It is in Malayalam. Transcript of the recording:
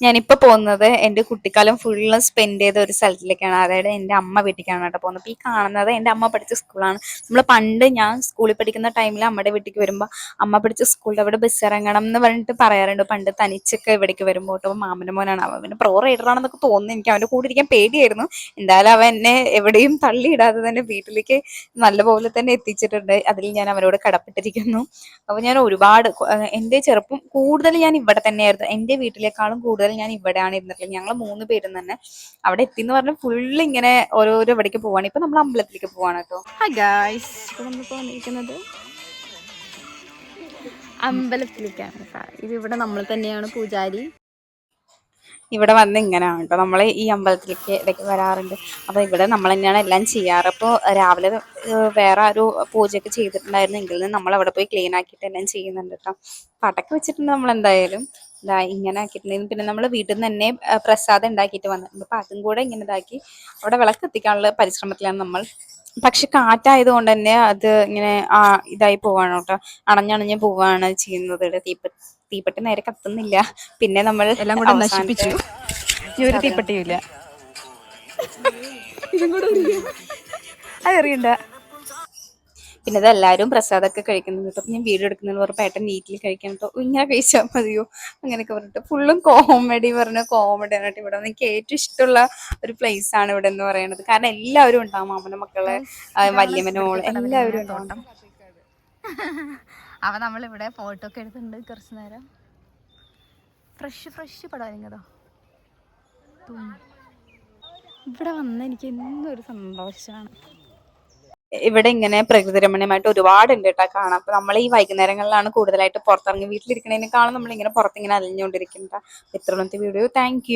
ഞാനിപ്പോ പോകുന്നത് എന്റെ കുട്ടിക്കാലം ഫുള്ള് സ്പെൻഡ് ചെയ്ത ഒരു സ്ഥലത്തിലേക്കാണ്. അതായത് എന്റെ അമ്മ വീട്ടിലേക്കാണ് കേട്ടോ പോകുന്നത്. ഈ കാണുന്നത് എന്റെ അമ്മ പഠിച്ച സ്കൂളാണ് നമ്മൾ പണ്ട് ഞാൻ സ്കൂളിൽ പഠിക്കുന്ന ടൈമിൽ അമ്മയുടെ വീട്ടിലേക്ക് വരുമ്പോൾ അമ്മ പഠിച്ച സ്കൂളിൽ അവിടെ ബസ് ഇറങ്ങണം എന്ന് പറഞ്ഞിട്ട് പറയാറുണ്ട്. പണ്ട് തനിച്ചൊക്കെ ഇവിടേക്ക് വരുമ്പോൾ കേട്ടോ മോനാണ്. അവൻ പിന്നെ പ്രോ റൈഡറാണെന്നൊക്കെ തോന്നുന്നു. എനിക്ക് അവന്റെ കൂടെ ഇരിക്കാൻ പേടിയായിരുന്നു. എന്തായാലും അവൻ എന്നെ എവിടെയും തള്ളിയിടാതെ തന്നെ വീട്ടിലേക്ക് നല്ലപോലെ തന്നെ എത്തിച്ചിട്ടുണ്ട്. അതിൽ ഞാൻ അവനോട് കടപ്പെട്ടിരിക്കുന്നു. അപ്പോൾ ഞാൻ ഒരുപാട് എന്റെ ചെറുപ്പം കൂടുതൽ ഞാൻ ഇവിടെ തന്നെയായിരുന്നു. എന്റെ വീട്ടിലേക്കാളും കൂടുതൽ ഞാൻ ഇവിടെയാണ് ഇരുന്നിട്ടുള്ളത്. ഞങ്ങൾ മൂന്ന് പേരും തന്നെ അവിടെ എത്തി എന്ന് പറഞ്ഞാൽ ഫുള്ള് ഇങ്ങനെ ഓരോരോ ഇവിടേക്ക് പോവാണ്. ഇപ്പൊ നമ്മൾ അമ്പലത്തിലേക്ക് പോവാണ് കേട്ടോ. അമ്പലത്തിലേക്കാണ്. ഇത് ഇവിടെ നമ്മൾ തന്നെയാണ് പൂജാരി. ഇവിടെ വന്ന് ഇങ്ങനെയാണ് കേട്ടോ. നമ്മൾ ഈ അമ്പലത്തിലേക്ക് ഇടയ്ക്ക് വരാറുണ്ട്. അപ്പോൾ ഇവിടെ നമ്മൾ തന്നെയാണ് എല്ലാം ചെയ്യാറ്. അപ്പോൾ രാവിലെ വേറെ ഒരു പൂജയൊക്കെ ചെയ്തിട്ടുണ്ടായിരുന്നെങ്കിൽ നമ്മൾ അവിടെ പോയി ക്ലീൻ ആക്കിയിട്ട് എല്ലാം ചെയ്യുന്നുണ്ട് കേട്ടോ. പടക്കം വെച്ചിട്ടുണ്ട് നമ്മൾ എന്തായാലും. ഇതാ ഇങ്ങനെ ആക്കിയിട്ടുണ്ടെങ്കിൽ പിന്നെ നമ്മൾ വീട്ടിൽ നിന്ന് തന്നെ പ്രസാദം ഉണ്ടാക്കിയിട്ട് വന്നിട്ടുണ്ട്. അപ്പോൾ അതും കൂടെ ഇങ്ങനെ ഇതാക്കി അവിടെ വിളക്ക് എത്തിക്കാനുള്ള പരിശ്രമത്തിലാണ് നമ്മൾ പക്ഷെ കാറ്റായത് കൊണ്ട് തന്നെ അത് ഇങ്ങനെ ആ ഇതായി പോവാണ് കേട്ടോ. അണഞ്ഞണഞ്ഞ് പോവാണ് ചെയ്യുന്നത്. തീപ്പ തീപ്പെട്ടി നേരെ കത്തുന്നില്ല. പിന്നെ നമ്മൾ എല്ലാം കൂടെ നശിപ്പിച്ചു. ഈ ഒരു തീപ്പെട്ടിയില്ല അതറിയണ്ട പിന്നെ ഇതെല്ലാവരും പ്രസാദമൊക്കെ കഴിക്കുന്നുണ്ട് കേട്ടോ. ഞാൻ വീഡിയോ എടുക്കുന്നത് പറഞ്ഞപ്പോൾ ഏട്ടൻ നീറ്റിൽ കഴിക്കാൻ കേട്ടോ. ഇങ്ങനെ കഴിച്ചാൽ മതിയോ? അങ്ങനെയൊക്കെ പറഞ്ഞിട്ട് ഫുള്ളും കോമഡി പറഞ്ഞ കോമഡി ആയിട്ട് ഇവിടെ. എനിക്ക് ഏറ്റവും ഇഷ്ടമുള്ള ഒരു പ്ലേസ് ആണ് ഇവിടെ എന്ന് പറയുന്നത് കാരണം എല്ലാവരും ഉണ്ടാവും മാമന മക്കളെ ആ, വല്യമ്മനോൾ എല്ലാവരും ഉണ്ടാവും. അവ നമ്മളിവിടെ ഫോട്ടോ ഒക്കെ എടുത്തിട്ടുണ്ട് കുറച്ച് നേരം. ഫ്രഷ് ഫ്രഷ് പടവലിങ്ങതോ ഇവിടെ വന്ന എനിക്ക് എന്നും ഒരു സന്തോഷമാണ് ഇവിടെ ഇങ്ങനെ പ്രകൃതി രമണീയമായിട്ട് ഒരുപാട് ഉണ്ട് കേട്ടോ കാണാം അപ്പൊ നമ്മൾ ഈ വൈകുന്നേരങ്ങളിലാണ് കൂടുതലായിട്ട് പുറത്തിറങ്ങി വീട്ടിലിരിക്കണേനേക്കാളും നമ്മൾ ഇങ്ങനെ പുറത്തിങ്ങനെ അലിഞ്ഞുകൊണ്ടിരിക്കുന്നത് ഇത്രയൊന്നത്തെ വീഡിയോ താങ്ക്